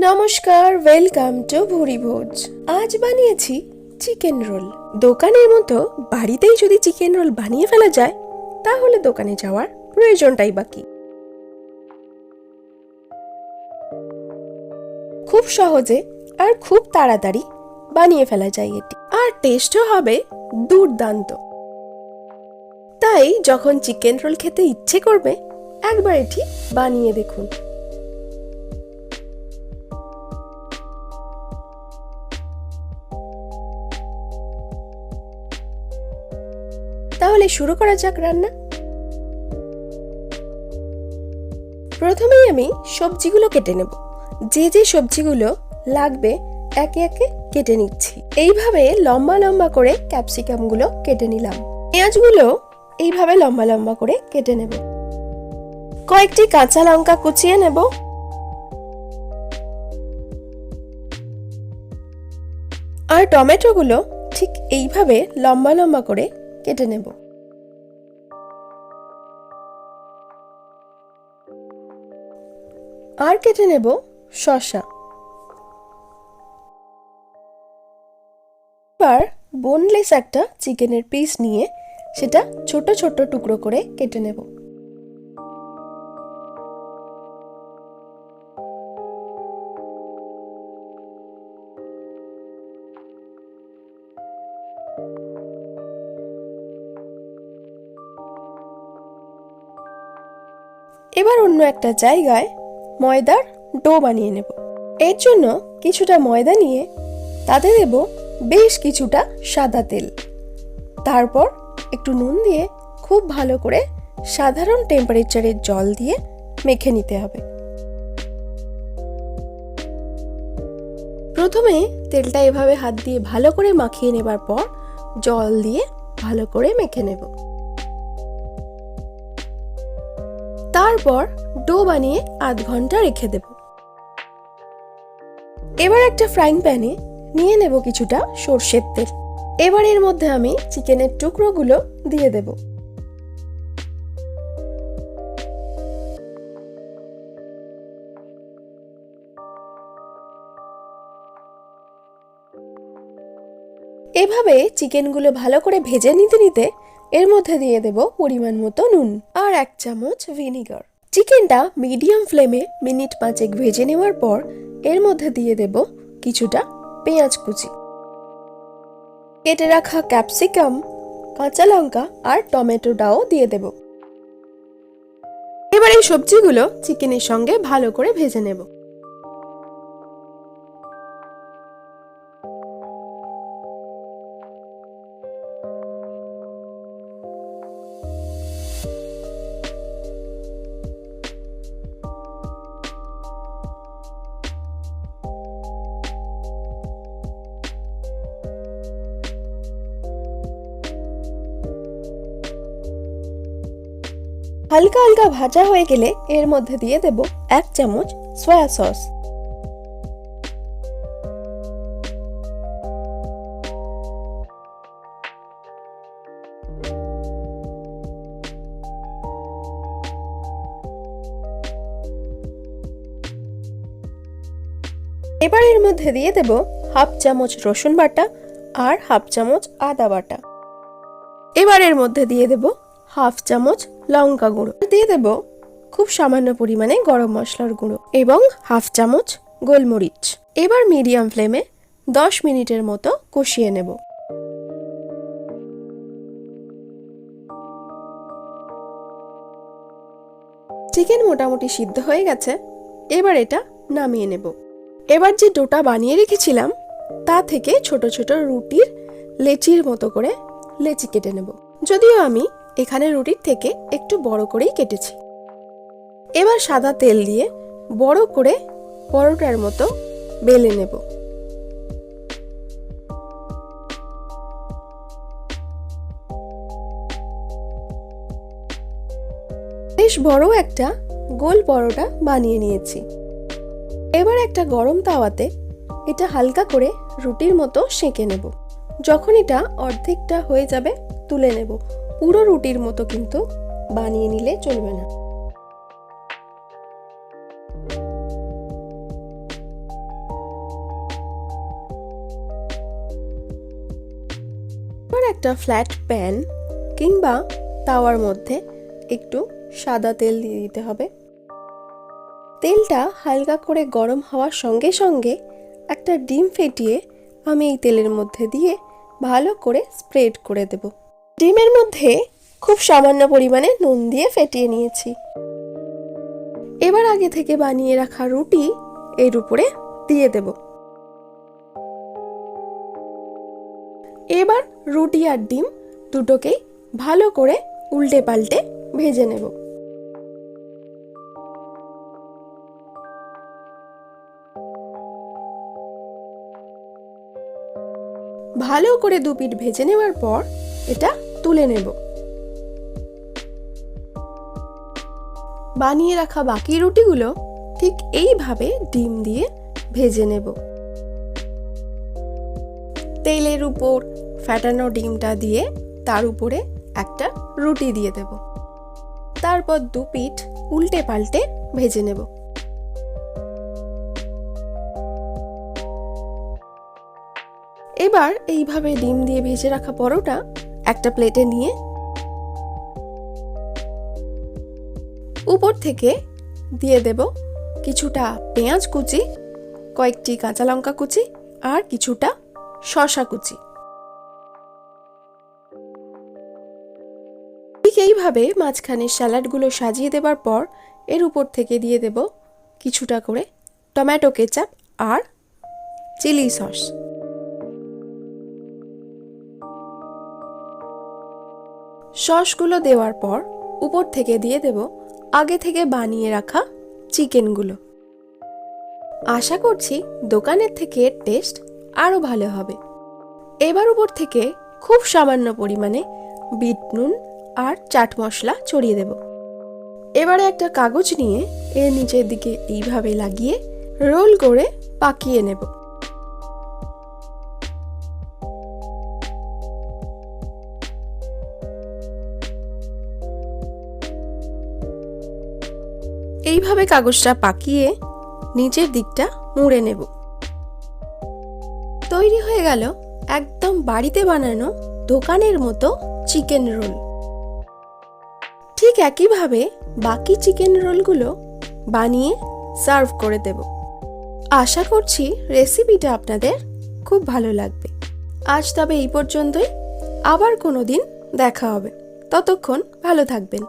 নমস্কার welcome to ভুরিভোজ আজ বানিয়েছি চিকেন রোল দোকানের মতো বাড়িতেই যদি চিকেন রোল বানিয়ে ফেলা যায়, তাহলে দোকানে যাওয়ার প্রয়োজনটাই বাকি। খুব সহজে আর খুব তাড়াতাড়ি বানিয়ে ফেলা যায় এটি। আর টেস্টও হবে দুর্দান্ত। তাই যখন চিকেন রোল খেতে ইচ্ছে করবে, একবার এটি বানিয়ে দেখুন। তাহলে শুরু করা যাক রান্না। প্রথমেই আমি সবজিগুলো কেটে নেব। যে যে সবজিগুলো লাগবে একে একে কেটে নিচ্ছি। এইভাবে লম্বা লম্বা করে ক্যাপসিকামগুলো কেটে নিলাম। পেঁয়াজগুলো এইভাবে লম্বা লম্বা করে কেটে নেব। কয়েকটি কাঁচা লঙ্কা কুচিয়ে নেব। আর টমেটোগুলো ঠিক এইভাবে লম্বা লম্বা করে কেটে নেব। আর কেটে নেব শসা। এবার বোনলেস একটা চিকেনের পিস নিয়ে সেটা ছোট ছোট টুকরো করে কেটে নেব। এবার অন্য একটা জায়গায় ময়দার ডো বানিয়ে নেব। এর জন্য কিছুটা ময়দা নিয়ে তাতে দেব বেশ কিছুটা সাদা তেল। তারপর একটু নুন দিয়ে খুব ভালো করে সাধারণ টেম্পারেচারের জল দিয়ে মেখে নিতে হবে। প্রথমে তেলটা এভাবে হাত দিয়ে ভালো করে মাখিয়ে নেবার পর জল দিয়ে ভালো করে মেখে নেব। তারপর ডো বানিয়ে আধ ঘণ্টা রেখে দেব। এবার একটা ফ্রাইং প্যানে নিয়ে নেব কিছুটা সর্ষের তেল। এবার এর মধ্যে আমি চিকেনের টুকরোগুলো দিয়ে দেব। এভাবে চিকেনগুলো ভালো করে ভেজে নিতে নিতে এর মধ্যে দিয়ে দেব পরিমাণ মতো নুন আর এক চামচ ভিনিগার। চিকেনটা মিডিয়াম ফ্লেমে মিনিট পাঁচেক ভেজে নেওয়ার পর এর মধ্যে দিয়ে দেব কিছুটা পেঁয়াজ কুচি। কেটে রাখা ক্যাপসিকাম, কাঁচা লঙ্কা আর টমেটোটাও দিয়ে দেব। এবার এই সবজিগুলো চিকেনের সঙ্গে ভালো করে ভেজে নেব। হালকা হালকা ভাজা হয়ে গেলে এর মধ্যে দিয়ে দেব এক চামচ সয়া সস এবার এর মধ্যে দিয়ে দেব হাফ চামচ রসুন বাটা আর হাফ চামচ আদা বাটা। এবার এর মধ্যে দিয়ে দেব হাফ চামচ লঙ্কা গুঁড়ো। দিয়ে দেব খুব সামান্য পরিমাণে গরম মশলার গুঁড়ো এবং হাফ চামচ গোলমরিচ। এবার মিডিয়াম ফ্লেমে দশ মিনিটের মতো কষিয়ে নেব। চিকেন মোটামুটি সিদ্ধ হয়ে গেছে। এবার এটা নামিয়ে নেব। এবার যে ডোটা বানিয়ে রেখেছিলাম, তা থেকে ছোট ছোট রুটির লেচির মতো করে লেচি কেটে নেব। যদিও আমি এখানে রুটির থেকে একটু বড় করেই কেটেছি। এবার সাদা তেল দিয়ে বড় করে পরোটার মতো বেলে নেব। বেশ বড় একটা গোল পরোটা বানিয়ে নিয়েছি। এবার একটা গরম তাওয়াতে এটা হালকা করে রুটির মতো সেঁকে নেব। যখন এটা অর্ধেকটা হয়ে যাবে তুলে নেব। পুরো রুটির মতো কিন্তু বানিয়ে নিলে চলবে না। একটা ফ্ল্যাট প্যান কিংবা তাওয়ার মধ্যে একটু সাদা তেল দিয়ে দিতে হবে। তেলটা হালকা করে গরম হওয়ার সঙ্গে সঙ্গে একটা ডিম ফেটিয়ে আমি এই তেলের মধ্যে দিয়ে ভালো করে স্প্রেড করে দেবো। ডিমের মধ্যে খুব সামান্য পরিমাণে নুন দিয়ে ফেটিয়ে নিয়েছি। এবার আগে থেকে বানিয়ে রাখা রুটি এর উপরে দিয়ে দেব। এবার রুটি আর ডিম দুটোকেই ভালো করে উল্টে পাল্টে ভেজে নেব। ভালো করে দু পিঠ ভেজে নেওয়ার পর এটা তুলে নেব। বানিয়ে রাখা বাকি রুটিগুলো ঠিক এইভাবে ডিম দিয়ে ভেজে নেব। তেলের উপর ফ্যাটানো ডিমটা দিয়ে তার উপরে একটা রুটি দিয়ে দেব। তারপর দু পিঠ উল্টে পাল্টে ভেজে নেব। এবার এইভাবে ডিম দিয়ে ভেজে রাখা পরোটা একটা প্লেটে নিয়ে উপর থেকে দিয়ে দেব কিছুটা পেঁয়াজ কুচি, কয়েকটি কাঁচা লঙ্কা কুচি আর কিছুটা শশা কুচি। ঠিক এইভাবে মাঝখানে স্যালাডগুলো সাজিয়ে দেবার পর এর উপর থেকে দিয়ে দেব কিছুটা করে টমেটো কেচাপ আর চিলি সস। সসগুলো দেওয়ার পর উপর থেকে দিয়ে দেব আগে থেকে বানিয়ে রাখা চিকেনগুলো। আশা করছি দোকানের থেকে টেস্ট আরও ভালো হবে। এবার উপর থেকে খুব সামান্য পরিমাণে বিট নুন আর চাট মশলা ছড়িয়ে দেব। এবারে একটা কাগজ নিয়ে এর নিচের দিকে এইভাবে লাগিয়ে রোল করে পাকিয়ে নেব। এইভাবে কাগজটা পাকিয়ে নিচের দিকটা মুড়ে নেব। তৈরি হয়ে গেল একদম বাড়িতে বানানো দোকানের মতো চিকেন রোল। ঠিক একইভাবে বাকি চিকেন রোলগুলো বানিয়ে সার্ভ করে দেব। আশা করছি রেসিপিটা আপনাদের খুব ভালো লাগবে। আজ তবে এই পর্যন্তই। আবার কোনো দিন দেখা হবে। ততক্ষণ ভালো থাকবেন।